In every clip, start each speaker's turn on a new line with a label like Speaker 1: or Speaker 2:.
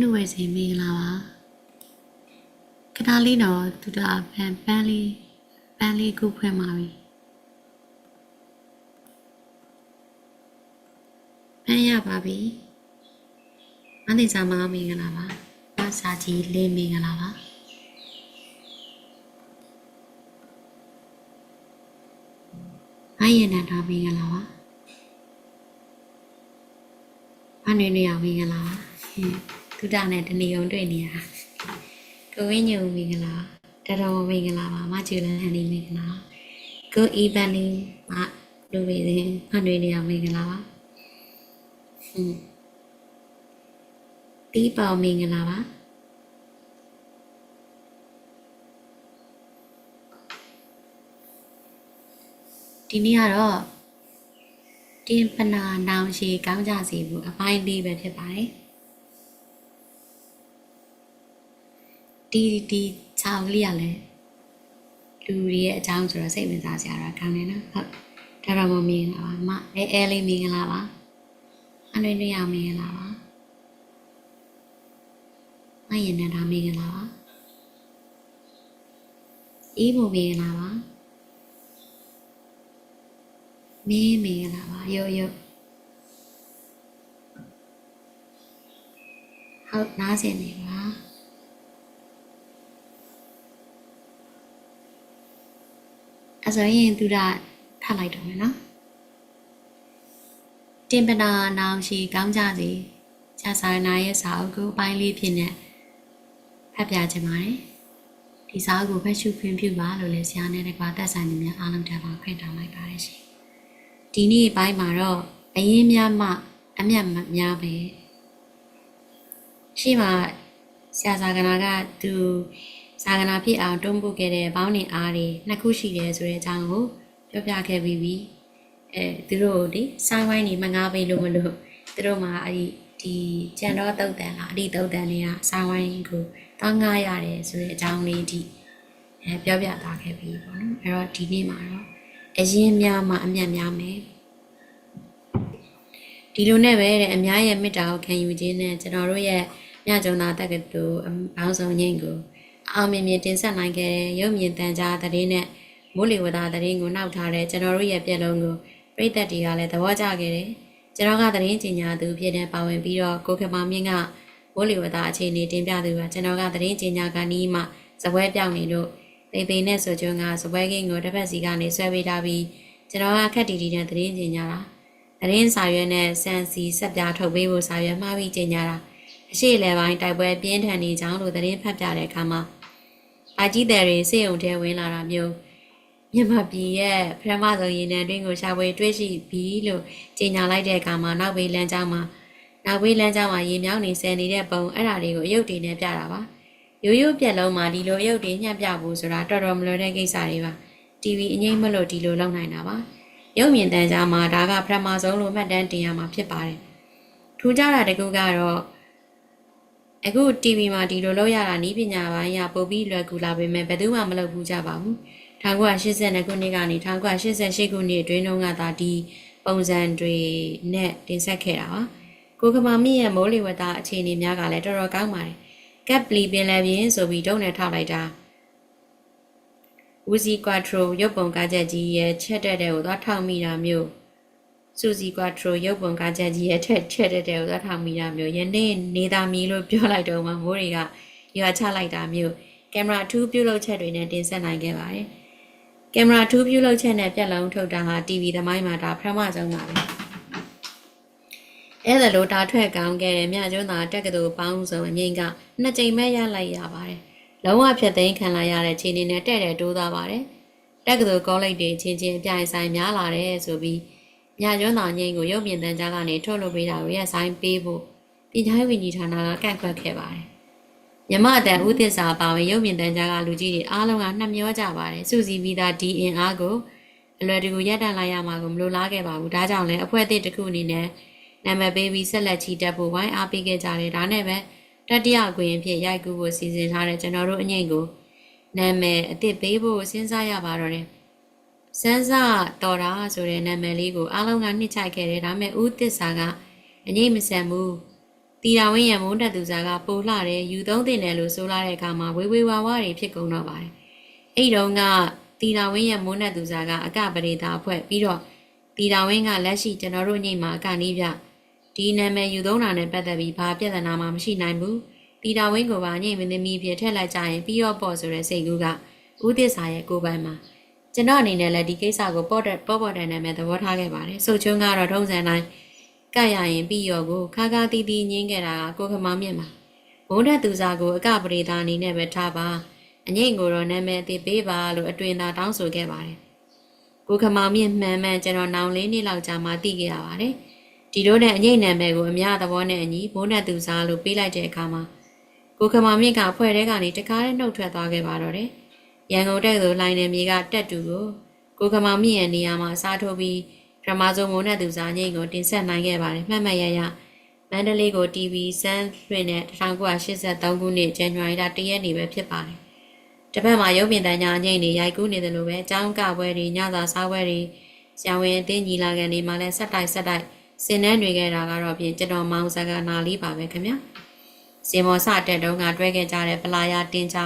Speaker 1: နုဝဲစင်မင်္ဂလာပါခဏလေးတော့သူတာပန်ပန်းလေးပန်းလေးခုဖွင့်ပါပြီပန်းရပါပြီမန္တိစာမမင်္ဂလာပါမစာကြီးလေးမင်္ဂလာပါအယနတာမင်္ဂလာပါအနွေနေအောင်မင်္ဂလာပါ ဟင်းသူတာနဲ့တဏီုံတွေ့နေရတာကိုဝင်းညုံမင်္ဂလာတတော်မင်္ဂလာပါမကျူလန်ဟန်ဒီမင်္ဂလာကိုအီပန်လင်းမလူဝေးစဉ်အနွေနေအောင်မင်္ဂလာပါဟင်းတီးပေါမင်္ဂလာပါဒီနေ့ကတော့တင်ပနာနောင်ရှိကောင်းကြစီဘူးအပိုင်းလေးပဲဖြစ်ပါတယ် ဒီဒီခြောက်ကလေးကလည်းလူတွေရဲ့အကြောင်းဆိုတော့စိတ်ဝင်စားစရာတော့ကောင်းတယ်နော်ဟုတ်ဒါတော့မမင်္ဂလာပါမအဲအဲလေးမင်္ဂလာပါအနွေနေ့အောင်မင်္ဂလာပါမယင်နေတာမင်္ဂလာပါအေးဖို့မင်္ဂလာပါမင်းမင်္ဂလာပါရုပ်ရုပ်ဟုတ်နားစင်နေပါ အဲ့ဆိုရင်သူကထပ်လိုက်တော့မယ်နော်တင်ပနာနောင်ရှိကောင်းကြစီချာဆိုင်နာရဲ့စာအုပ်ကိုအပိုင်းလေးဖြစ်နေဖတ်ပြခြင်းပါတယ်ဒီစာအုပ်ကိုဖတ်ရှုခွင့်ပြုပါလို့လည်းဆရာနဲ့တကွာသက်ဆိုင်နေများအားလုံးတက်ပါခွင့်တောင်းလိုက်ပါတယ်ရှင်ဒီနေ့အပိုင်းမှာတော့အရင်များမှအမျက်များပဲရှိမှဆရာဇာကနာကသူ ဇာကနာဖြစ်အောင်တွန်းပို့ခဲ့တဲ့ဘောင်းနေအားတွေနှစ်ခုရှိတယ်ဆိုတဲ့အကြောင်းကိုပြောပြခဲ့ပြီးပြီအဲသူတို့ဒီစိုင်းဝိုင်းနေမငားပေးလို့မလို့သူတို့မှာအဲ့ဒီဒီကြံတော့တုတ်တန်လားအဒီတုတ်တန်တွေကစိုင်းဝိုင်းကိုတောင်းငားရတယ်ဆိုတဲ့အကြောင်းလေးဒီအဲပြောပြသွားခဲ့ပြီပေါ့နော်အဲ့တော့ဒီနေ့မှာတော့အရင်များမှအမျက်များမယ်ဒီလိုနဲ့ပဲတဲ့အများရဲ့မေတ္တာကိုခံယူခြင်းနဲ့ကျွန်တော်တို့ရဲ့မြတ်ကြုံသာတက္ကသိုလ်ဘောင်းဆောင်ငိမ့်ကို အောင်မြင်မြင်တင်ဆက်နိုင်ခဲ့တဲ့ရုပ်မြင်သံကြားသတင်းနဲ့မိုးလေဝသသတင်းကိုနောက်ထားတဲ့ကျွန်တော်တို့ရဲ့ပြက်လုံးကိုပြည်သက်တွေကလည်းသဘောကျခဲ့တယ်ကျွန်တော်ကသတင်းကြေညာသူဖြစ်တဲ့ပါဝင်ပြီးတော့ကိုခမောင်မြင့်ကမိုးလေဝသအခြေအနေတင်ပြသူကကျွန်တော်ကသတင်းကြေညာကနီးမှဇပွဲပြောင်းနေလို့တိမ်တိမ်နဲ့ဆိုကြုံကဇပွဲကင်းကိုတစ်ဖက်စီကနေဆွဲပေးထားပြီးကျွန်တော်ကခက်တီတီနဲ့သတင်းကြေညာတာသတင်းစာရွက်နဲ့စံစီဆက်ပြထုတ်ပေးဖို့စာရွက်မှားပြီးကြေညာတာအရှိလေပိုင်းတိုက်ပွဲပြင်းထန်နေကြောင်းလို့သတင်းဖတ်ပြတဲ့အခါမှာ အာကြီးတယ်တွေစေုံထဲဝင်လာတာမျိုးမြန်မာပြည်ရဲ့ပထမဆုံးရေနံတွင်းကိုရှာဖွေတွေ့ရှိပြီလို့ကြေညာလိုက်တဲ့အခါမှာနောက်ဘေးလမ်းကြောင်းမှာနောက်ဘေးလမ်းကြောင်းမှာရေမြောင်းနေဆယ်နေတဲ့ပုံအဲ့ဒါတွေကိုအယုတ်တွေနဲ့ပြတာပါရိုးရိုးပြက်လုံးမှာဒီလိုအယုတ်တွေညှက်ပြဖို့ဆိုတာတော်တော်မလွယ်တဲ့ကိစ္စတွေပါ TV အငိမ့်မလို့ဒီလိုလုပ်နိုင်တာပါရုပ်မြင်သံကြားမှာဒါကပထမဆုံးလို့မှတ်တမ်းတင်ရမှာဖြစ်ပါတယ်ထူးခြားတာတကူကတော့ အခု TV မှာဒီလိုလုပ်ရတာနီးပညာပိုင်းရပို့ပြီးလွယ်ကူလာပေမဲ့ဘယ်သူမှမလုပ်ဘူးကြပါဘူး1982ခုနှစ်ကနေ1988ခုနှစ်အတွင်းတုန်းကသာဒီပုံစံတွေနဲ့တင်ဆက်ခဲ့တာပါကိုကမာမီရဲ့မိုးလေဝသအခြေအနေများကလည်းတော်တော်ကောင်းပါတယ်ကပ်ပလီပင်လယ်ပြင်ဆိုပြီးတုံးနဲ့ထောက်လိုက်တာဝူစီကွာထရိုရုပ်ပုံကားချက်ကြီးရဲ့ချက်တက်တဲ့ကိုသွားထောက်မိတာမျိုး စူစီကွာထရိုရုပ်ပုံကားချက်ကြီးရဲ့ထက်ချက်တက်တဲ့ကိုသွားထောက်မိတာမျိုးယနေ့နေသားမီလို့ပြောလိုက်တော့မှမိုးတွေကရွာချလိုက်တာမျိုးကင်မရာ2ပြုတ်လုပ်ချက်တွေနဲ့တင်ဆက်နိုင်ခဲ့ပါတယ်ကင်မရာ2ပြုတ်လုပ်ချက်နဲ့ပြက်လုံးထုတ်တာဟာ TV သမိုင်းမှာဒါပထမဆုံးပါပဲအဲ့ဒါလို့ဒါထွက်ကောင်းခဲ့တဲ့မြကျွန်းသာတက္ကသိုလ်ပေါင်းစုံအငိမ့်ကနှစ်ကြိမ်ပဲရလိုက်ရပါတယ်လုံးဝဖြတ်သိမ်းခံလာရတဲ့ခြေအနေနဲ့တဲ့တဲ့တိုးသွားပါတယ်တက္ကသိုလ်ကောလိပ်တွေချင်းချင်းအပြိုင်ဆိုင်များလာတယ်ဆိုပြီး မြကျွန်းသာငိမ့်ကိုရုပ်မြင်သံကြားကနေထုတ်လုပ်ပေးတာကိုရဆိုင်ပေးဖို့ပညာရေးဝန်ကြီးဌာနကကန့်ကွက်ခဲ့ပါတယ်မြမအတန်ဦးသစ္စာပါဝင်ရုပ်မြင်သံကြားကလူကြီးတွေအားလုံးကနှမျောကြပါတယ်စုစည်းပြီးသား DNA ကိုအလွယ်တကူရပ်တန့်လိုက်ရမှာကိုမလိုလားခဲ့ပါဘူးဒါကြောင့်လည်းအဖွဲ့အသစ်တစ်ခုအနေနဲ့နာမည်ပေးပြီးဆက်လက်ချီတက်ဖို့ဝိုင်းအားပေးခဲ့ကြတယ်ဒါနဲ့ပဲတတိယကွင်အဖြစ်ရိုက်ကူးဖို့စီစဉ်ထားတဲ့ကျွန်တော်တို့အငိမ့်ကိုနာမည်အသစ်ပေးဖို့စဉ်းစားရပါတော့တယ် စန်းစာတော်တာဆိုတဲ့နာမည်လေးကိုအားလုံးကနှစ်ချိုက်ခဲ့တယ်ဒါပေမဲ့ဦးသစ္စာကအငိမ့်မဆန်ဘူးတီတာဝင်းရဲ့မုန်းတက်သူစားကပိုလှတယ်ယူသုံးတင်တယ်လို့ဆိုလာတဲ့အခါမှာဝေဝေဝါဝါတွေဖြစ်ကုန်တော့ပါတယ်အဲ့ဒီတုန်းကတီတာဝင်းရဲ့မုန်းတက်သူစားကအကပရိသာအဖွဲ့ပြီးတော့တီတာဝင်းကလက်ရှိကျွန်တော်တို့ညိမှာအကနီးပြဒီနာမည်ယူသုံးတာနဲ့ပတ်သက်ပြီးဘာပြဿနာမှမရှိနိုင်ဘူးတီတာဝင်းကိုပါညိမင်းသမီးဖြစ်ထည့်လိုက်ကြရင်ပြီးတော့ပေါ့ဆိုတဲ့စိတ်ကူးကဦးသစ္စာရဲ့ကိုယ်ပိုင်မှာ ကျွန်တော်အနေနဲ့လည်းဒီကိစ္စကိုပေါ့တဲ့ပေါ့ပေါ့တန်တန်နဲ့သဘောထားခဲ့ပါတယ်စုတ်ချုံကတော့ထုံးစံတိုင်းကတ်ရရင်ပြီးရောကိုခါခါတီးတီးငင်းခဲ့တာကကိုခမောင်မြင့်ပါဘုံတဲ့သူစားကိုအကပရိသအနေနဲ့ပဲထားပါအငိမ့်ကိုတော့နာမည်အသေးပေးပါလို့အတွင်သာတောင်းဆိုခဲ့ပါတယ်ကိုခမောင်မြင့်မှန်မှန်ကျွန်တော်နောင်လေးနှစ်လောက်ကြာမှသိခဲ့ရပါတယ်ဒီလိုနဲ့အငိမ့်နာမည်ကိုအများသဘောနဲ့အညီဘုံတဲ့သူစားလို့ပေးလိုက်တဲ့အခါမှာကိုခမောင်မြင့်ကဖွဲ့ထဲကနေတကားနဲ့နှုတ်ထွက်သွားခဲ့ပါတော့တယ် ရန်ကုန်တက္ကသိုလ်လိုင်းနယ်မြေကတက်တူကိုကိုခမောင်မြင့်ရဲ့နေရာမှာစားထိုးပြီးပထမဆုံးမုံနဲ့သူစားငိမ့်ကိုတင်ဆက်နိုင်ခဲ့ပါတယ်မှတ်မှတ်ရရမန္တလေးကို TV စမ်းလွှင့်တဲ့1983ခုနှစ်ဇန်နဝါရီလ1ရက်နေ့ပဲဖြစ်ပါတယ်။တစ်ဖက်မှာရုပ်မြင်သံကြားငိမ့်နေရိုက်ကူးနေတယ်လို့ပဲအကြောင်းကပွဲတွေညစာစားပွဲတွေဆရာဝန်အသင်းညီလာခံတွေမှာလည်းဆက်တိုက်ဆက်တိုက်ဆင်နှန်းတွေခဲ့တာကတော့ပြင်ကျွန်တော်မောင်စကားနာလေးပါပဲခင်ဗျာ။စင်မောစတက်တုန်းကတွဲခဲ့ကြတဲ့ပလာယာတင်ချာ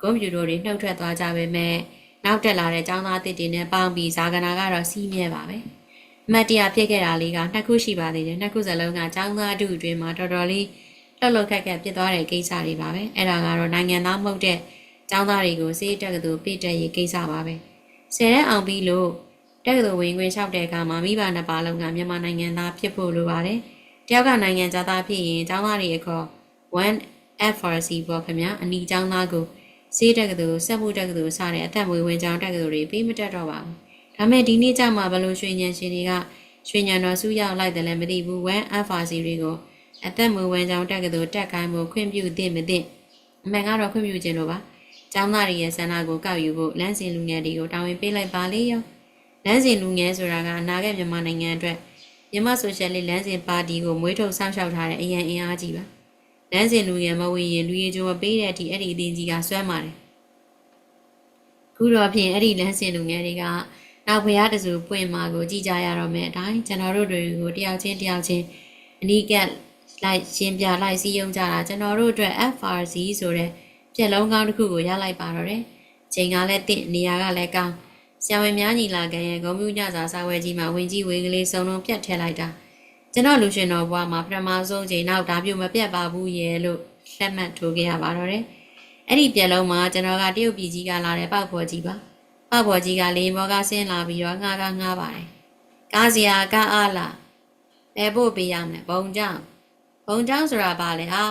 Speaker 1: ကွန်ပျူတာတွေနှုတ်ထွက်သွားကြပေမဲ့နောက်တက်လာတဲ့ចောင်းသားတစ်တွေနဲ့ပေါင်းပြီးဇာကနာကတော့စီးမြဲပါပဲ။အမတ်တရဖြစ်ခဲ့တာလေးကနှစ်ခုရှိပါသေးတယ်နှစ်ခုစလုံးကចောင်းသားအတူအတွင်းမှာတော်တော်လေးလှုပ်လှုပ်ခက်ခက်ဖြစ်သွားတဲ့ကိစ္စတွေပါပဲအဲ့ဒါကတော့နိုင်ငံသားမဟုတ်တဲ့ចောင်းသားတွေကိုစေးတက်ကတူပြည့်တက်ရေးကိစ္စပါပဲဆယ်ရက်အောင်ပြီးလို့တက်ကတူဝင်ခွင့်လျှောက်တဲ့အခါမှာမိဘနှစ်ပါးလုံးကမြန်မာနိုင်ငံသားဖြစ်ဖို့လိုပါတယ်တယောက်ကနိုင်ငံသားဖြစ်ရင်ចောင်းသားတွေအခေါ် 1FRC ပေါ့ခင်ဗျာအနီចောင်းသားကို စေးတက်ကတူစက်မှုတက်ကတူစတဲ့အသက်မွေးဝင်ကြောင်းတက်ကတူတွေပြီးမတက်တော့ပါဘူးဒါမဲ့ဒီနေ့ကျမှဘလို့ရွှေညံရှင်တွေကရွှေညံတော်စုရောက်လိုက်တယ်လည်းမသိဘူး 1FRC တွေကိုအသက်မွေးဝမ်းကြောင်းတက်ကတူတက်ကိုင်းဖို့ခွင့်ပြုသင့်မသင့်အမှန်ကတော့ခွင့်ပြုခြင်းလို့ပါကျောင်းသားတွေရဲ့ဆန္ဒကိုကောက်ယူဖို့လမ်းစဉ်လူငယ်တွေကိုတာဝန်ပေးလိုက်ပါလေရောလမ်းစဉ်လူငယ်ဆိုတာကအနာဂတ်မြန်မာနိုင်ငံအတွက်မြန်မာဆိုရှယ်လစ်လမ်းစဉ်ပါတီကိုမွေးထုတ်ဆောက်ရှောက်ထားတဲ့အရန်အင်အားကြီးပါ လမ်းစဉ်လူငယ်မဝင်ရင်လူရည်ကြိုမပေးတဲ့အထိအဲ့ဒီအသင်းကြီးကဆွမ်းပါတယ်ခုတော့ဖြင့်အဲ့ဒီလမ်းစဉ်လူငယ်တွေကနောက်ဘုရားတစုပွင့်မှာကိုကြည်ကြရတော့မယ်အတိုင်းကျွန်တော်တို့တွေကိုတယောက်ချင်းတယောက်ချင်းအနီးကပ်လိုက်ရှင်းပြလိုက်စီးယုံကြတာကျွန်တော်တို့အတွက် FRC ဆိုတဲ့ပြက်လုံးကောင်းတစ်ခုကိုရလိုက်ပါတော့တယ်။ချိန်ကလည်းတင့်နေရာကလည်းကောင်းဆရာဝန်များညီလာခံရဲ့ဂုံပြူညစာစာဝဲကြီးမှာဝင်ကြီးဝေကလေးစုံလုံးပြတ်ထည့်လိုက်တာ ကျွန်တော်လူရှင်တော်ဘွားမှာပထမဆုံးချိန်နောက်ဒါပြုတ်မပြတ်ပါဘူးရဲ့လို့လက်မှတ်ထိုးခဲ့ရပါတော့တယ်။အဲ့ဒီပြက်လုံးမှာကျွန်တော်ကတရုတ်ပြည်ကြီးကလာတဲ့ပောက်ဖော်ကြီးပါ။ပဘော်ကြီးကလေမောကဆင်းလာပြီးတော့ငှားကငှားပါတယ်။ကားစရာကားအားလား။ဘယ်ဖို့ပေးရမလဲ။ဘုံကြောင်။ဘုံကြောင်ဆိုတာဘာလဲဟာ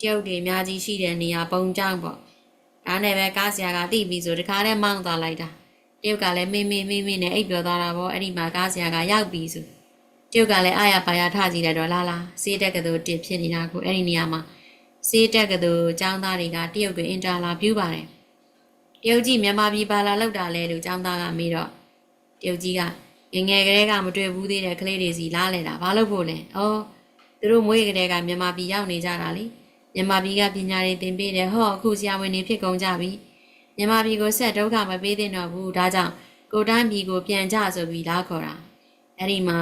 Speaker 1: တရုတ်တွေအများကြီးရှိတဲ့နေရာဘုံကြောင်ပေါ့။ဒါနဲ့ပဲကားစရာကတိပြီးဆိုတခါတည်းမောင်းသွားလိုက်တာ။တရုတ်ကလည်းမေးမေးမေးမေးနဲ့အိပ်ပျော်သွားတာပေါ့။အဲ့ဒီမှာကားစရာကရောက်ပြီးဆို။ တရုတ်ကလည်းအာရပါရထကြည့်လိုက်တော့လာလာစေးတက်ကတူတစ်ဖြစ်နေတာကိုအဲ့ဒီနေရာမှာစေးတက်ကတူចောင်းသားတွေကတရုတ်ကိုအင်တာလာပြူပါတယ်။တရုတ်ကြီးမြန်မာပြည်ပါလာလောက်တာလဲလို့ចောင်းသားကမေးတော့တရုတ်ကြီးကငငယ်ကလေးကမတွေ့ဘူးသေးတဲ့ကလေးတွေစီလားလဲတာဘာလို့ဖို့လဲ။အော်သူတို့မွေးကလေးကမြန်မာပြည်ရောက်နေကြတာလေ။မြန်မာပြည်ကပညာတွေသင်ပေးတယ်ဟောအခုဆရာဝန်တွေဖြစ်ကုန်ကြပြီ။မြန်မာပြည်ကိုဆက်ဒုက္ခမပေးသင့်တော့ဘူးဒါကြောင့်ကိုတိုင်းပြည်ကိုပြန်ကြဆိုပြီးလားခေါ်တာ။အဲ့ဒီမှာ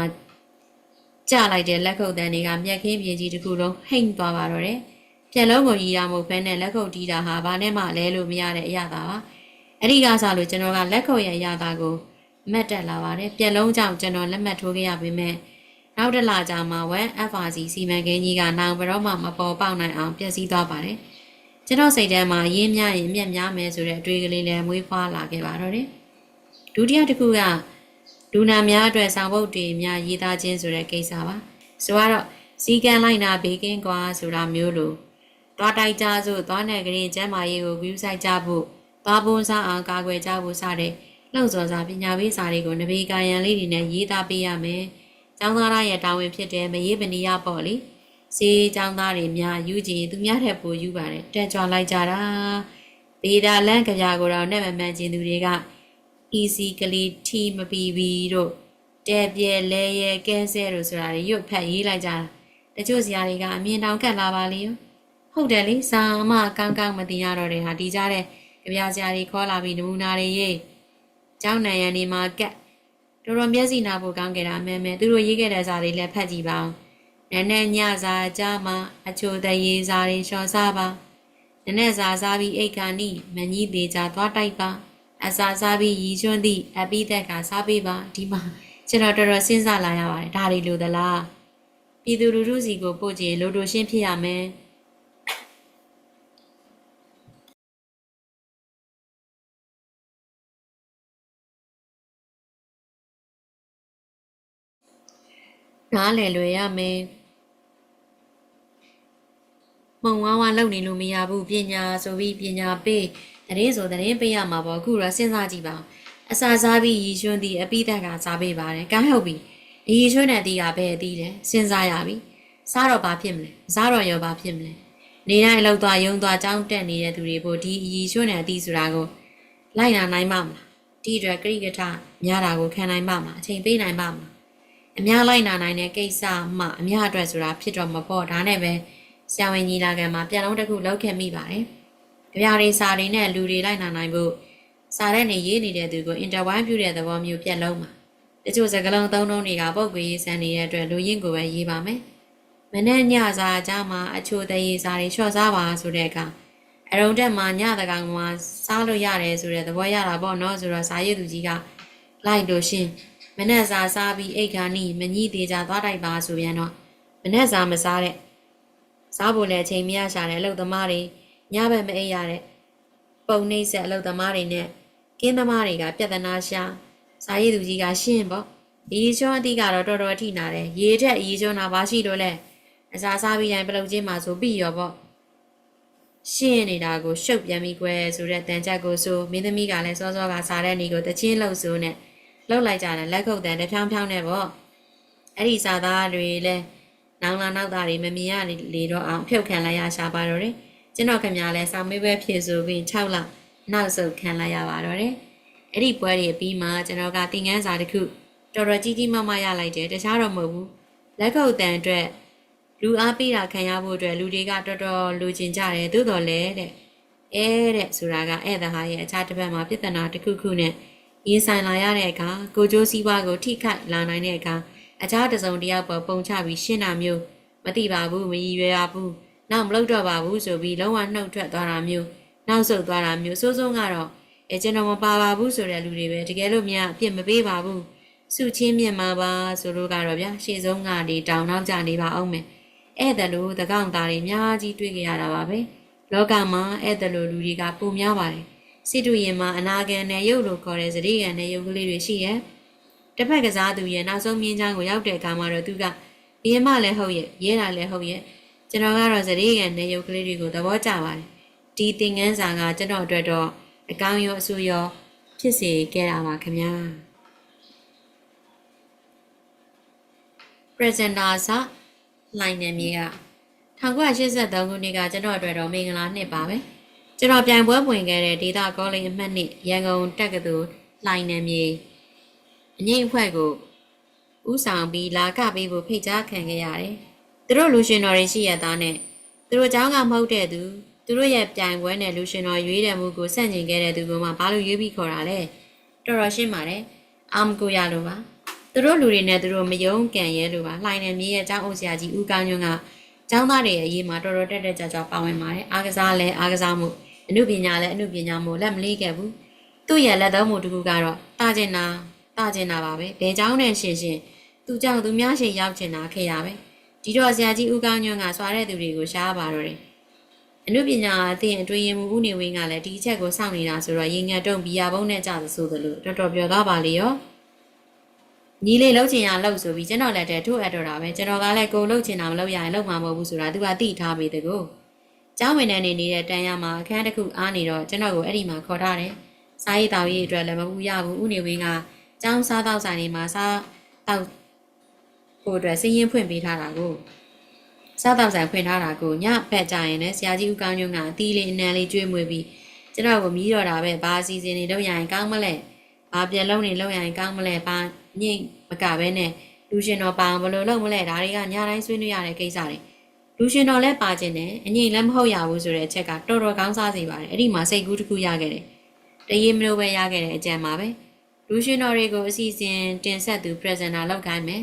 Speaker 1: ကြလိုက်တဲ့လက်ခုပ်တန်းတွေကမြက်ခင်းပြင်ကြီးတစ်ခုလုံးဟိမ့်သွားပါတော့တယ်။ပြက်လုံးကိုရီရမှုဖဲနဲ့လက်ခုပ်တီးတာဟာဘာနဲ့မှလဲလို့မရတဲ့အရာသာပါ။အဲ့ဒီကစားလို့ကျွန်တော်ကလက်ခုပ်ရဲ့အရာသားကိုမှတ်တက်လာပါတယ်ပြက်လုံးကြောင့်ကျွန်တော်လက်မှတ်ထိုးခဲ့ရပေမဲ့နောက်တစ်လကြာမှ 1FRC စီမံကိန်းကြီးကနောင်ဘရောမှမပေါ်ပေါက်နိုင်အောင်ပြည့်စည်သွားပါတယ်ကျွန်တော်စိတ်ထဲမှာရင်းများရင်အမျက်များမယ်ဆိုတဲ့အတွေ့ကလေးလည်းမွေးဖွားလာခဲ့ပါတော့တယ်ဒုတိယတစ်ခုက လူနာများအတွက်ဆောင်ပုဒ်တွေများရေးသားခြင်းဆိုတဲ့ကိစ္စပါဆိုတော့စီကံလိုက်နာဘေးကင်းကွာဆိုတာမျိုးလိုသွားတိုက်ကြစို့သွားနယ်ကလေးကျမ်းမာရေးကိုဂရုစိုက်ကြဖို့သွားပွန်စားအောင်ကာကွယ်ကြဖို့စတဲ့လှုပ်ဆော်စာပညာပေးစာတွေကိုနဘေကာယံလေးတွေနဲ့ရေးသားပေးရမယ်။ကျောင်းသားရဲ့တာဝန်ဖြစ်တဲ့မရေးပနီရပေါ့လေ။စေးကျောင်းသားတွေများယူကြည်သူများထက်ပိုယူပါတယ်တက်ကြွလိုက်ကြတာ။ဘေဒါလန့်ကြပြကိုတော့နဲ့မမှန်ကျင်သူတွေက easy ကလေးထီမပီဘီတို့တဲပြဲလဲရဲကဲဆဲတို့ဆိုတာတွေရွတ်ဖက်ရေးလိုက်ကြတာ။တချို့ဇာတ်တွေကအမြင်တောင်ကတ်လာပါလေ။ဟုတ်တယ်လေစာမကောင်းကောင်းမသိရတော့တဲ့ဟာဒီကြတဲ့ကြပြစရာတွေခေါ်လာပြီးနမူနာတွေရေးကျောင်းနိုင်ရန်ဒီမှာကက်တော်တော်မျက်စိနာဖို့ကောင်းခဲ့တာမဲမဲသူတို့ရေးခဲ့တဲ့စာတွေလည်းဖတ်ကြည့်ပါဦးနည်းနည်းညစာကြမှာအချိုတရေစာတွေလျှော်စားပါနည်းနည်းစာစားပြီးအိတ်ခါနိမကြီးသေးကြသွားတိုက်ပါ အစာစားပြီးရီချွန်းသည့်အပိသက်ကစားပေးပါဒီမှာကျွန်တော်တော်တော်စဉ်းစားလာရပါတယ်ဒါတွေလိုသလားပြည်သူလူထုစီကိုပို့ကြည့်လိုတိုရှင်းဖြစ်ရမယ်နားလည်လွယ်ရမယ်မုံဝါးဝါလုံနေလို့မရဘူးပညာဆိုပြီးပညာပေး တရင်ဆိုတရင်ပေးရမှာပေါ့အခုတော့စဉ်းစားကြည့်ပါအစာစားပြီးရည်ရွှန်းသည်အပိသက်ကစားပေးပါတယ်ကမ်းဟုတ်ပြီဒီရည်ရွှန်းတဲ့တီးကပဲအတီးတယ်စဉ်းစားရပြီစားတော့ဘာဖြစ်မလဲစားတော့ရောဘာဖြစ်မလဲနေတိုင်းလောက်သွားယုံသွားကြောင်းတက်နေတဲ့သူတွေပို့ဒီရည်ရွှန်းတဲ့အတီးဆိုတာကိုလိုက်နာနိုင်မှာမလားဒီအတွက်ခရိကထများတာကိုခံနိုင်မှာမလားအချိန်ပေးနိုင်မှာမလားအများလိုက်နာနိုင်တဲ့ကိစ္စမှအများအတွက်ဆိုတာဖြစ်တော့မပေါ့ဒါနဲ့ပဲဆရာဝန်ကြီးလာကံမှာပြန်လုံးတစ်ခုလောက်ခဲ့မိပါတယ်။ ကြပြားတွေစာတွေနဲ့လူတွေလိုက်နာနိုင်ဖို့စာတဲ့နေရေးနေတဲ့သူကိုအင်တာဝိုင်းပြုတဲ့သဘောမျိုးပြက်လုံးပါ။တချို့စကားလုံးသုံးလုံးတွေကပုတ်ကွေးရေးဆန်နေတဲ့အတွက်လူရင်းကိုပဲရေးပါမယ်။မနေ့ညစာအကြမှာအချိုတရေစာတွေလျှော့စားပါဆိုတဲ့အခါအရုံတက်မှာညတကောင်မှာစားလို့ရတယ်ဆိုတဲ့သဘောရတာပေါ့နော်ဆိုတော့စာရေးသူကြီးကလိုက်လို့ရှင်းမနဲ့စာစားပြီးအိတ်ခါနီမကြီးသေးကြသွားတိုက်ပါဆိုပြန်တော့မနဲ့စာမစားတဲ့စားဖို့လည်းအချိန်မရရှာတဲ့အလုပ်သမားတွေ ညဘက်မအိပ်ရတဲ့ပုံနှိမ့်ဆက်အလုပ်သမားတွေနဲ့ကင်းသမားတွေကပြဿနာရှာစာရေးသူကြီးကရှင်းပေါ့ရေချွန်းအတိကတော့တော်တော်အထိနာတယ်ရေထက်ရေချွန်းတာဘာရှိလို့လဲအစာစားပြီးတိုင်းပလုတ်ချင်းမှာဆိုပြီးရောပေါ့ရှင်းနေတာကိုရှုပ်ပြန်ပြီးကွယ်ဆိုတဲ့တန်ချက်ကိုဆိုမင်းသမီးကလည်းစောစောကစားတဲ့နေကိုတချင်းလှုပ်ဆိုနဲ့လှုပ်လိုက်ကြတယ်လက်ခုပ်တန်တစ်ဖြောင်းဖြောင်းနဲ့ပေါ့အဲ့ဒီစာသားတွေလည်းနောင်လာနောက်သားတွေမမြင်ရလေတော့အောင်ဖြုတ်ခံလိုက်ရရှာပါတော့တယ် ကျွန်တော်ခင်ဗျားလည်းစာမေးပွဲဖြေဆိုပြီး6လနောက်ဆုတ်ခံလိုက်ရပါတော့တယ်အဲ့ဒီပွဲတွေပြီးမှကျွန်တော်ကတင်ငန်းစာတစ်ခုတော်တော်ကြီးကြီးမားမားရလိုက်တယ်တခြားတော့မဟုတ်ဘူးလက်ခုပ်တန်အတွက်လူအားပေးတာခံရဖို့အတွက်လူတွေကတော်တော်လူကျင်ကြတယ်သို့တော်လည်းတဲ့အဲတဲ့ဆိုတာကဧည့်သည်ဟာရဲ့အခြားတစ်ပတ်မှာပြဿနာတစ်ခုခုနဲ့ရင်ဆိုင်လာရတဲ့အခါကိုကျိုးစည်းဝါးကိုထိခိုက်လာနိုင်တဲ့အခါအခြားတစ်စုံတစ်ယောက်ပေါ်ပုံချပြီးရှင်းတာမျိုးမသိပါဘူးမရည်ရွယ်ပါဘူး နောက်မလုပ်တော့ပါဘူးဆိုပြီးလုံးဝနှုတ်ထွက်သွားတာမျိုးနောက်ဆုတ်သွားတာမျိုးစိုးစိုးကတော့အဲကျွန်တော်မပါပါဘူးဆိုတဲ့လူတွေပဲတကယ်လို့များအပြစ်မပေးပါဘူးစုချင်းမြင်မှာပါဆိုလို့ကတော့ဗျာရှေ့ဆုံးကနေတောင်နောက်ကျနေပါအောင်မယ်ဧည့်သည်လို့တကောင်သားတွေအများကြီးတွေ့ကြရတာပါပဲလောကမှာဧည့်သည်လို့လူတွေကပုံများပါတယ်စစ်တူရင်မှာအနာဂန်နဲ့ရုပ်လို့ခေါ်တဲ့ဇတိကန်နဲ့ရုပ်ကလေးတွေရှိရဲ့တစ်ဖက်ကစားသူရဲ့နောက်ဆုံးမြင်းချောင်းကိုရောက်တဲ့အခါမှာတော့သူကဘင်းမလည်းဟုတ်ရဲ့ရဲတာလည်းဟုတ်ရဲ့ ကျွန်တော်ကတော့ဇတိကန်နဲ့ရုပ်ကလေးတွေကိုသဘောကျပါတယ်ဒီသင်ငန်းစာကကျွန်တော်အတွက်တော့အကောင်းရောအဆူရောဖြစ်စေခဲ့တာပါခင်ဗျာ presenter စာလိုင်းနယ်မြေက1983ခုနှစ်ကကျွန်တော်အတွက်တော့မင်္ဂလာနှစ်ပါပဲကျွန်တော်ပြိုင်ပွဲဝင်ခဲ့တဲ့ဒေတာကောလိပ်အမှတ်နှစ်ရန်ကုန်တက္ကသိုလ်လိုင်းနယ်မြေအငိမ့်အဖွဲ့ကိုဥဆောင်ပြီးလာကပေးဖို့ဖိတ်ကြားခံခဲ့ရတယ်။ သူတို့လူရှင်တော်တွေရှိရသားနဲ့သူတို့เจ้าကမဟုတ်တဲ့သူသူတို့ရဲ့ပြိုင်ပွဲနဲ့လူရှင်တော်ရွေးတယ်မှုကိုစန့်ကျင်ခဲ့တဲ့သူကမှဘာလို့ရွေးပြီးခေါ်တာလဲ။တော်တော်ရှင်းပါတယ်။အာမကိုရလို့ပါ။သူတို့လူတွေနဲ့သူတို့မယုံကန်ရဲလို့ပါ။လှိုင်းနယ်မြေရဲ့เจ้าအုပ်ဆရာကြီးဦးကောင်းညွန့်ကကျောင်းသားတွေရဲ့အရေးမှာတော်တော်တက်တက်ကြွကြွပါဝင်ပါတယ်။အားကစားလဲအားကစားမှုအမှုပညာလဲအမှုပညာမှုလက်မလေးခဲ့ဘူး။သူ့ရဲ့လက်သုံးမှုတစ်ခုကတော့တာကျင်နာတာကျင်နာပါပဲ။ဘယ်เจ้าနဲ့ရှင်ရှင်သူကြောင့်သူများရှင်ရောက်ချင်တာခဲ့ရပဲ။ ဒီတော့ဆရာကြီးဦးကောင်းညွန့်ကစွာတဲ့သူတွေကိုရှားပါတော့တယ်။အမှုပညာအသင်အတွင်းရင်မှုဦးနေဝင်းကလည်းဒီအချက်ကိုစောင့်နေတာဆိုတော့ရင်ငတ်တုံဘီယာဘုံနဲ့ကြသဆိုသလိုတော်တော်ပြောသားပါလေရော။ညီလေးလှုပ်ချင်ရလှုပ်ဆိုပြီးကျွန်တော်လက်ထဲထိုးအပ်တော့တာပဲကျွန်တော်ကလည်းကိုလှုပ်ချင်တာမလုပ်ရရင်လှုပ်မှာမဟုတ်ဘူးဆိုတာသူကသိထားပေတကူကျောင်းဝင်တဲ့နေနေတဲ့တန်းရမှာအခန်းတစ်ခုအားနေတော့ကျွန်တော်ကိုအဲ့ဒီမှာခေါ်ထားတယ်စားရည်တောက်ရည်အတွက်လည်းမပူရဘူးဥနေဝင်းကကျောင်းစားတော့ဆိုင်တွေမှာစားတော့ ကိုအတွက်စည်ရင်ဖွင့်ပေးထားတာကိုစားတော့ဆိုင်ဖွင့်ထားတာကိုညဘက်ကြရင်လည်းဆရာကြီးဦးကောင်းညွန့်ကအသီးလေးအနံလေးကျွေးမွေးပြီးကျွန်တော်ကိုမြည်တော့တာပဲဘာအစီအစဉ်တွေလုပ်ရရင်ကောင်းမလဲဘာပြန်လုံးနေလုပ်ရရင်ကောင်းမလဲဘာညိတ်မကပဲနဲ့လူရှင်တော်ပါအောင်ဘယ်လိုလုပ်မလဲဒါတွေကညတိုင်းဆွေးနွေးရတဲ့ကိစ္စတွေလူရှင်တော်လည်းပါခြင်းနဲ့အငိမ့်လည်းမဟုတ်ရဘူးဆိုတဲ့အချက်ကတော်တော်ကောင်းစားစေပါတယ်အဲ့ဒီမှာစိတ်ကူးတစ်ခုရခဲ့တယ်တရေမလို့ပဲရခဲ့တဲ့အကြံပါပဲလူရှင်တော်တွေကိုအစီအစဉ်တင်ဆက်သူ presenter လောက်ခိုင်းမယ်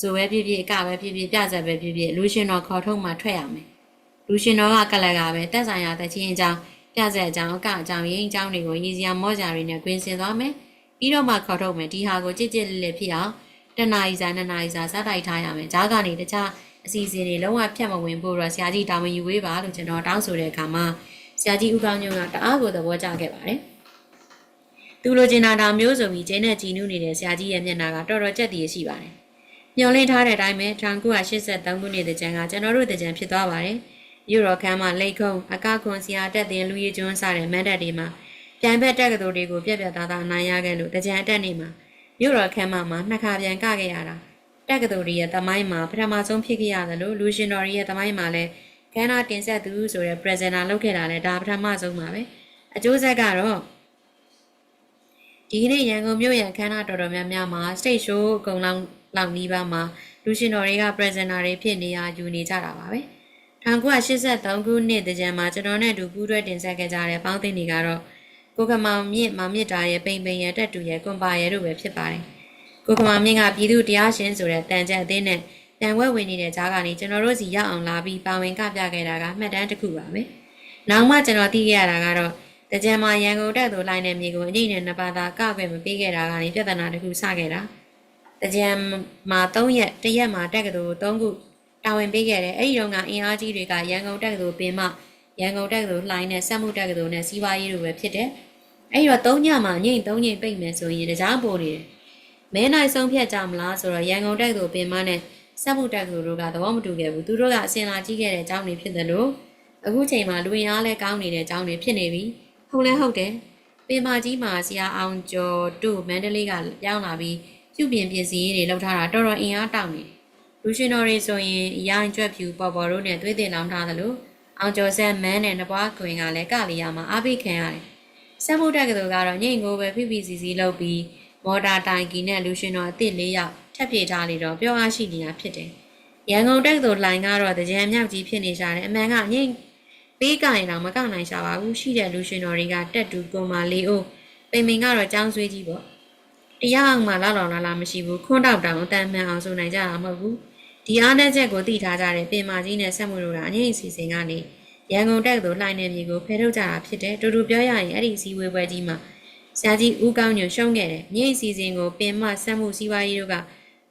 Speaker 1: ဇိုပဲဖြစ်ဖြစ်အကပဲဖြစ်ဖြစ်ပြဆက်ပဲဖြစ်ဖြစ်လူရှင်တော်ခေါ်ထုတ်မှထွက်ရမယ်လူရှင်တော်ကကလကပဲတက်ဆိုင်ရာတချင်းအကြောင်းပြဆက်အကြောင်းအကအကြောင်းရင်းအကြောင်းတွေကိုရည်စရာမော့ကြတွေနဲ့ကွင်းစင်သွားမယ်ပြီးတော့မှခေါ်ထုတ်မယ်ဒီဟာကိုကြစ်ကြစ်လေးလေးဖြစ်အောင်တနာရီစာနှစ်နာရီစာစတိုက်ထားရမယ်ဂျားကနေတခြားအစီအစဉ်တွေလုံးဝဖြတ်မဝင်ဖို့တော့ဆရာကြီးတာဝန်ယူဝေးပါလို့ကျွန်တော်တောင်းဆိုတဲ့အခါမှာဆရာကြီးဦးကောင်းညွန့်ကတအားကိုသဘောကျခဲ့ပါတယ်သူလိုချင်တာဒါမျိုးဆိုပြီးကျင်းနဲ့ကြည်နူးနေတဲ့ဆရာကြီးရဲ့မျက်နှာကတော်တော်ကြက်တည်ရှိပါတယ် မျောလင့်ထားတဲ့အတိုင်းပဲ1983ခုနှစ်တကြံကကျွန်တော်တို့တကြံဖြစ်သွားပါတယ်ယူရိုခမ်းမှာလိတ်ခုံအကခွန်ဆရာတက်တင်လူရည်ကျွန်းစတဲ့မန်တက်တွေမှာပြိုင်ဘက်တက်ကတော်တွေကိုပြက်ပြက်သားသားနိုင်ရခဲ့လို့တကြံအတက်နေမှာယူရိုခမ်းမှာနှစ်ခါပြန်ကခဲ့ရတာတက်ကတော်တွေရဲ့တမိုင်းမှာပထမဆုံးဖြစ်ခဲ့ရတယ်လို့လူရှင်တော်တွေရဲ့တမိုင်းမှာလည်းခန်းနာတင်ဆက်သူဆိုတဲ့ presenter လုပ်ခဲ့တာလည်းဒါပထမဆုံးပါပဲအကျိုးဆက်ကတော့ဒီကနေ့ရန်ကုန်မြို့ရန်ခန်းနာတော်တော်များများမှာ stage show အကုန်လုံး လောက်နီးပါးမှာလူရှင်တော်တွေက presenter တွေဖြစ်နေရယူနေကြတာပါပဲ1983ခုနှစ်တကြံမှာကျွန်တော်နဲ့အတူပူးတွဲတင်ဆက်ခဲ့ကြတဲ့ပေါင်းသိန်းတွေကတော့ကိုကမောင်မြင့်မောင်မြင့်တာရဲ့ပိန်ပိန်ရဲ့တက်တူရဲ့ကွန်ပါရဲ့တို့ပဲဖြစ်ပါတယ်ကိုကမောင်မြင့်ကပြည်သူတရားရှင်ဆိုတဲ့တန်ကြက်အသင်းနဲ့တန်ဝဲဝင်နေတဲ့ကြားကနေကျွန်တော်တို့စီရောက်အောင်လာပြီးပါဝင်ကပြခဲ့တာကမှတ်တမ်းတစ်ခုပါပဲနောက်မှကျွန်တော်သိခဲ့ရတာကတော့တကြံမှာရန်ကုန်တက်သူလိုက်တဲ့မြေကိုအကျိနဲ့နှစ်ပါးသာကကွယ်မပေးခဲ့တာကနေပြဿနာတစ်ခုစခဲ့တာ တကြံမှာ3ရက်တစ်ရက်မှာတက်ကတူ3ခုတာဝန်ပေးခဲ့တယ်အဲ့ဒီတော့ကအင်အားကြီးတွေကရန်ကုန်တက်ကတူပင်မရန်ကုန်တက်ကတူလှိုင်းနဲ့စက်မှုတက်ကတူနဲ့စီးပွားရေးတို့ပဲဖြစ်တယ်အဲ့ဒီတော့3ညမှာညိမ့်3ညိမ့်ပိတ်မယ်ဆိုရင်တကြားပို့နေတယ်မဲနိုင်ဆုံးဖြတ်ကြမလားဆိုတော့ရန်ကုန်တက်ကတူပင်မနဲ့စက်မှုတက်ကတူတို့ကသဘောမတူခဲ့ဘူးသူတို့ကအစင်လာကြီးခဲ့တဲ့အကြောင်းတွေဖြစ်တယ်လို့အခုချိန်မှာလူရင်အားလဲကောင်းနေတဲ့အကြောင်းတွေဖြစ်နေပြီဟုတ်လဲဟုတ်တယ်ပင်မကြီးမှာဆရာအောင်ကျော်တို့မန္တလေးကပြောင်းလာပြီး ပြုပြင်ပြင်စည်းရေးတွေလုပ်ထားတာတော်တော်အင်အားတောင်းနေလူရှင်တော်တွေဆိုရင်ရိုင်းကြွက်ဖြူပေါ်ပေါ်တို့နဲ့သွေးတင်လောင်းထားသလိုအောင်ကျော်ဆက်မန်းနဲ့နဘွားခွင်ကလည်းကလီယာမှာအားပေးခံရတယ်စက်မှုတက်ကတော်ကတော့ညင်ကိုပဲဖိဖိစီစီလုပ်ပြီးမော်တာတိုင်ကီနဲ့လူရှင်တော်အစ်စ်၄ယောက်ထပ်ပြေထားလေတော့ပြောအားရှိနေတာဖြစ်တယ်ရန်ကုန်တက်ကတော်လိုင်းကတော့တကြံမြောက်ကြီးဖြစ်နေကြတယ်အမှန်ကညင်ပေးကရင်တော့မကနိုင်ရှာပါဘူးရှိတဲ့လူရှင်တော်တွေကတက်တူကွန်မာလေးအိုးပိန်ပိန်ကတော့ចောင်းဆွေးကြီးပေါ့ တရားအောင်မှလောက်လောင်လာလာမရှိဘူးခွန်းတောက်တောင်အတန်မှန်အောင်ဆိုနိုင်ကြတာမဟုတ်ဘူးဒီအားနဲ့ချက်ကိုသိထားကြတဲ့ပင်မာကြီးနဲ့ဆက်မှုတို့ကအငိမ့်စီစဉ်ကနေရန်ကုန်တက်သို့လှိုင်းနေမြေကိုဖယ်ထုတ်ကြတာဖြစ်တယ်တူတူပြောရရင်အဲ့ဒီစီဝေးပွဲကြီးမှာဆရာကြီးဦးကောင်းညွန့်ရှုံးခဲ့တယ်ငိမ့်စီစဉ်ကိုပင်မဆက်မှုစီးပွားရေးတို့က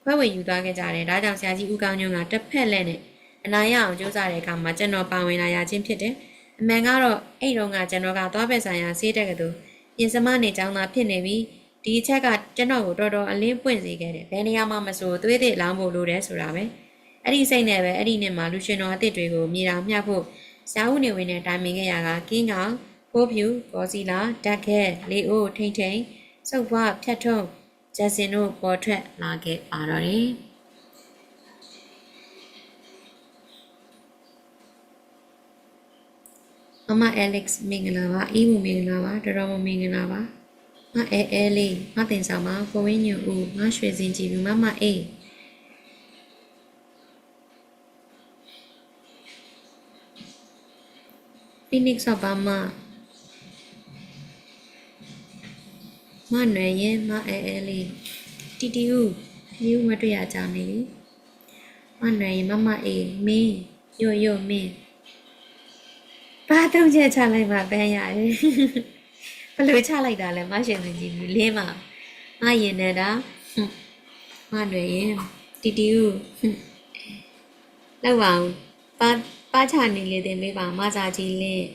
Speaker 1: ခွဲဝေယူသွားခဲ့ကြတယ်ဒါကြောင့်ဆရာကြီးဦးကောင်းညွန့်ကတစ်ဖက်လက်နဲ့အနိုင်ရအောင်ကြိုးစားတဲ့အခါမှာကျွန်တော်ပါဝင်လာရခြင်းဖြစ်တယ်အမှန်ကတော့အဲ့တုန်းကကျွန်တော်ကသွားပဲဆိုင်ရာဆေးတက်ကတူပြင်စမနေကြောင်းသာဖြစ်နေပြီး ဒီအချက်ကကျွန်တော်ကိုတော်တော်အလင်းပွင့်စေခဲ့တယ်ဘယ်နေရာမှမဆိုသွေးသည့်လောင်းဖို့လိုတယ်ဆိုတာပဲအဲ့ဒီစိတ်နဲ့ပဲအဲ့ဒီနှစ်မှာလူရှင်တော်အစ်စ်တွေကိုမြေတောင်မြှောက်ဖို့စာအုပ်နေဝင်နဲ့တိုင်ပင်ခဲ့ရတာကင်းကောင်ဖိုးဖြူကောစီလာဓာတ်ခဲလေအိုးထိန်ထိန်စုပ်ဘွားဖြတ်ထုံးဂျက်စင်တို့ပေါ်ထွက်လာခဲ့ပါတော့တယ်မမ Alex မင်္ဂလာပါအီးမမင်္ဂလာပါတော်တော်မင်္ဂလာပါ ငါအဲအဲလေးငါတင်ဆောင်ပါကိုဝင်းညူဦးငါရွှေစင်ကြည့်ပြီးမမအေး Phoenix ကဘာမှမနွယ်ရင်မအဲအဲလေးတီတီဦးတီဦးမတွေ့ရကြနေပြီမနွယ်ရင်မမအေးမင်းယို့ယို့မင်းဘာတုံးချက်ချလိုက်မှပန်းရတယ် ဘယ်လိုချလိုက်တာလဲမရှင်စင်ကြီးလင်းမမရင်နေတာမနွယ်ရင်တီတီဦးလောက်အောင်ပါပါချနေလေတင်မေးပါမစာကြီးလင်း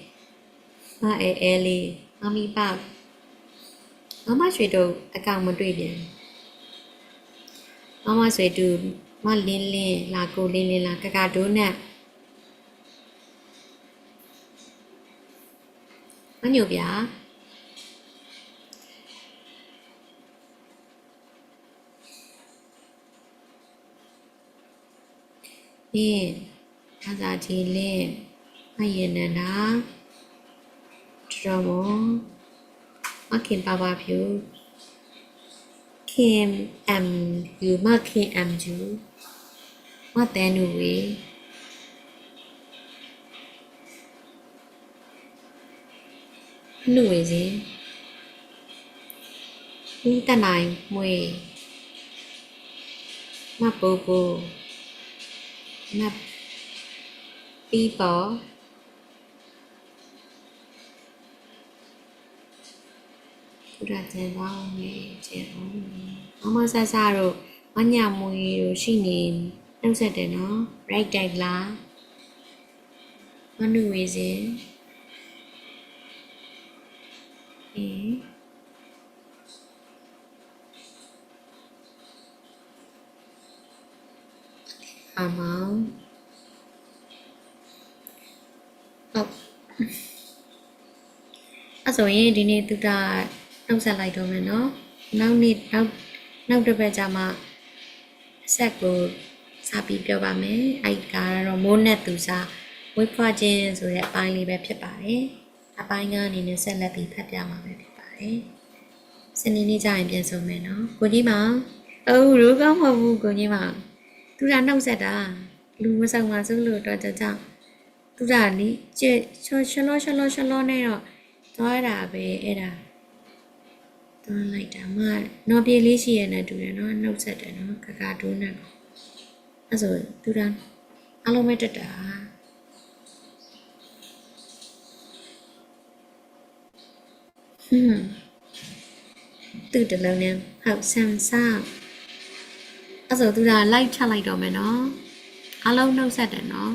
Speaker 1: မအဲအဲလေးမမီပါမမရွှေတို့အကောင်မတွေ့ပြန်မမဆွေတူမလင်းလင်းလာကိုလင်းလင်းလာကကဒိုးနဲ့မညို့ဗျာ ဒီသာသာကြီးလင်းမယင်နန္ဒာထရမောမခင်ပါပါဖြူခင်အမ်ယူမခင်အမ်ဂျူမတဲနူဝေနူဝေစီဦးတနိုင်မွေမမပူပူ မပီပေါ်သူရကျန်တော့နေကျန်အောင်မမဆဆတို့မညာမွေတို့ရှိနေနှုတ်ဆက်တယ်နော် right တိုက်လားမနုဝေစဉ် အေးအမောင်ဟုတ်အဲ့ဆိုရင်ဒီနေ့သူကနှုတ်ဆက်လိုက်တော့မယ်နော်နောက်နေ့နောက်နောက်တစ်ပတ်ကြာမှဆက်ကိုစာပြီးပြောပါမယ်အဲ့ဒါကတော့မိုးနဲ့သူစားဝိဖွားခြင်းဆိုတဲ့အပိုင်းလေးပဲဖြစ်ပါတယ်အပိုင်းကအနေနဲ့ဆက်လက်ပြီးဖတ်ပြမှာပဲဖြစ်ပါတယ်စနေနေ့ကျရင်ပြန်ဆုံမယ်နော်ကိုကြီးမောင်အိုးရိုးကောင်းမဟုတ်ဘူးကိုကြီးမောင် သူကနှုတ်ဆက်တာလူမဆောင်ပါစိုးလို့တော့ကြောင့်သူကလေကျချောရှလောရှလောရှလောနဲ့တော့သွားတာပဲအဲ့ဒါသွားလိုက်တာမနော်ပြေလေးရှိရနေတူတယ်နော်နှုတ်ဆက်တယ်နော်ကကာဒိုးနဲ့အဲ့ဆိုသူကအလုံးမဲ့တက်တာဟွန်းသူတလုံးနဲ့ဟုတ်ဆမ်ဆာ အဲ့ဆိုသူကလိုက်ချလိုက်တော့မယ်နော်အားလုံးနှုတ်ဆက်တယ်နော်